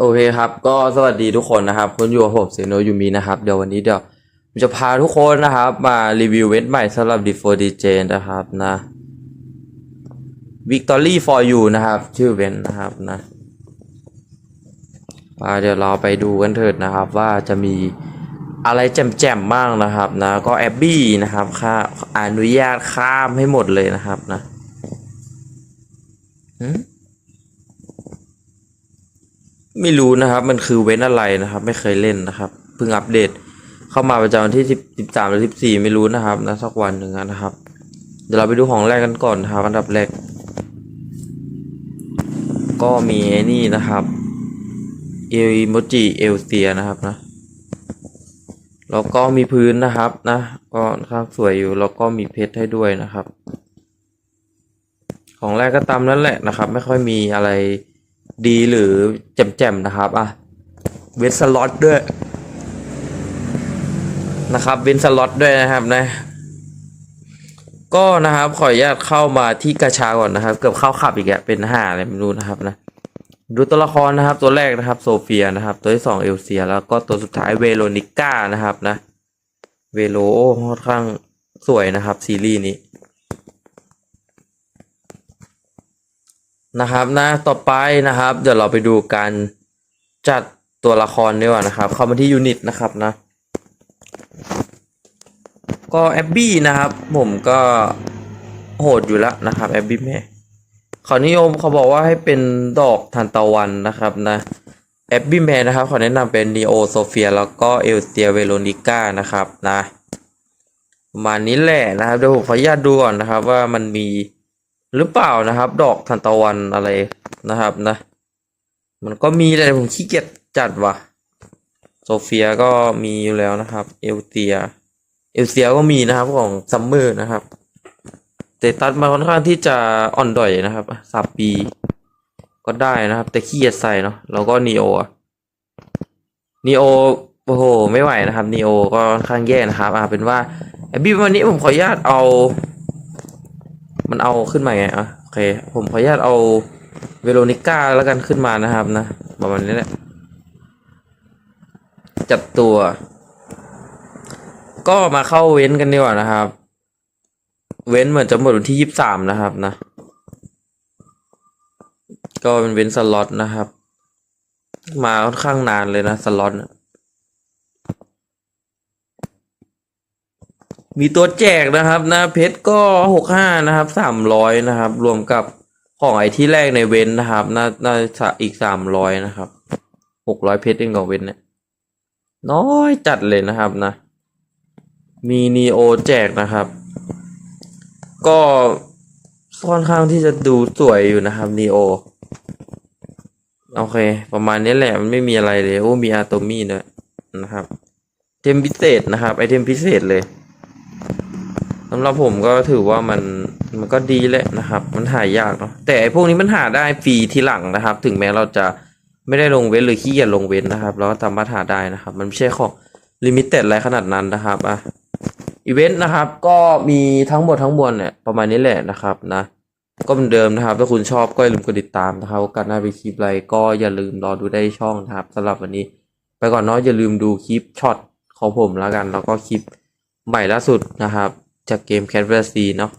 โอเคครับ ก็สวัสดีทุกคนนะครับ คุณอยู่กับผมเซโนยูมีนะครับ เดี๋ยววันนี้เดี๋ยวผมจะพาทุกคนนะครับ มารีวิวเว็บใหม่สำหรับ D4 DJ นะครับนะ Victory for you นะครับ ชื่อเว็บนะครับนะมาเดี๋ยวเราไปดูกันเถิดนะครับว่าจะมีอะไรแจ่มๆบ้างนะครับนะ ก็แอบบี้นะครับค่าอนุญาตข้ามให้หมดเลยนะครับนะหืม ไม่รู้นะครับ มันคือเว้นอะไรนะครับ ไม่เคยเล่นนะครับ เพิ่งอัปเดต เข้ามาประจำวันที่สิบสิบสามหรือสิบสี่ไม่รู้นะครับนะสักวันหนึ่งนะครับ เดี๋ยวเราไปดูของแรกกันก่อนนะครับอันดับแรก ก็มีไอ้นี่นะครับเอโมจิเอลเซียนะครับนะแล้วก็มีพื้นนะครับนะก็ค่อนข้างสวยอยู่แล้วก็มีเพชรให้ด้วยนะครับ ของแรกก็ตามนั้นแหละนะครับ ไม่ค่อยมีอะไร ดีหรือแจ่มๆนะครับอะเวนสล็อตด้วยนะครับเวนสล็อตด้วยนะครับนะก็นะครับขออนุญาตเข้ามาที่กระชาก่อนนะครับ เกือบเข้าขับอีกอะเป็นห้าอะไรไม่รู้นะครับนะดูตัวละครนะครับ ตัวแรกนะครับโซเฟียนะครับ ตัวที่สองเอลเซีย แล้วก็ตัวสุดท้ายเวโรนิก้านะครับนะ เวโรค่อนข้างสวยนะครับซีรีส์นี้ นะครับนะต่อไปนะครับ เดี๋ยวเราไปดูการจัดตัวละครดีกว่านะครับ เข้ามาที่ยูนิตนะครับนะ ก็แอบบี้นะครับ ผมก็โหดอยู่แล้วนะครับแอบบี้แม่เขานิยมเขาบอกว่าให้เป็นดอกทานตะวันนะครับนะแอบบี้แมนนะครับเขาแนะนำเป็นนีโอโซเฟียแล้วก็เอลเซียเวโรนิก้านะครับนะประมาณนี้แหละนะครับเดี๋ยวผมขออนุญาตดูก่อนนะครับว่ามันมี หรือเปล่านะครับ ดอกทานตะวันอะไรนะครับนะ มันก็มีแต่ผมขี้เกียจจัดว่ะ โซเฟียก็มีอยู่แล้วนะครับ เอลเตีย เอลเซียก็มีนะครับของซัมเมอร์นะครับแต่ตัดมาค่อนข้างที่จะอ่อนด่อยนะครับสามปี ก็ได้นะครับ แต่ขี้เกียจใส่เนาะแล้วก็นีโอนีโอโอ้โห ไม่ไหวนะครับนีโอก็ค่อนข้างแย่นะครับอ่าเป็นว่าไอ้บีวันนี้ผมขออนุญาตเอา มันเอาขึ้นมาไงอะโอเค ผมขออนุญาตเอาเวโรนิก้าแล้วกันขึ้นมานะครับนะประมาณนี้แหละจับตัว ก็มาเข้าเว้นกันดีกว่านะครับ เว้นเหมือนจะหมดวันที่ยี่สิบสามนะครับนะ ก็เป็นเว้นสล็อตนะครับ มาค่อนข้างนานเลยนะสล็อตนะ มีตัวแจกนะครับนะเพชรก็หกห้านะครับสามร้อยนะครับ รวมกับของไอที่แรกในเว้นนะครับ น่าน่าจะอีกสามร้อยนะครับหกร้อยเพชรเองของเว้นเนี่ยน้อยจัดเลยนะครับนะ มีนีโอแจกนะครับ ก็ค่อนข้างที่จะดูสวยอยู่นะครับนีโอโอเค ประมาณนี้แหละมันไม่มีอะไรเลย โอ้มีอะโตมี่ด้วยนะครับ เทมพิเศษนะครับ ไอเทมพิเศษเลย สำหรับผมก็ถือว่ามันมันก็ดีแหละนะครับ มันหายากเนาะแต่ไอพวกนี้มันหาได้ฟรีทีหลังนะครับ ถึงแม้เราจะไม่ได้ลงเว้นหรือขี้เกียจลงเว้นนะครับเราก็สามารถหาได้นะครับ มันไม่ใช่ของลิมิเต็ดอะไรขนาดนั้นนะครับอะอีเวนต์นะครับ ก็มีทั้งหมดทั้งมวลเนี่ยประมาณนี้แหละนะครับนะ ก็เหมือนเดิมนะครับ ถ้าคุณชอบก็อย่าลืมกดติดตามนะครับโอกาสหน้าไปคลิปอะไรก็อย่าลืมรอดูได้ช่องนะครับสำหรับวันนี้ ไปก่อนเนาะอย่าลืมดูคลิปช็อตของผมแล้วกัน แล้วก็คลิปใหม่ล่าสุดนะครับ จากเกม Cat v s เนาะ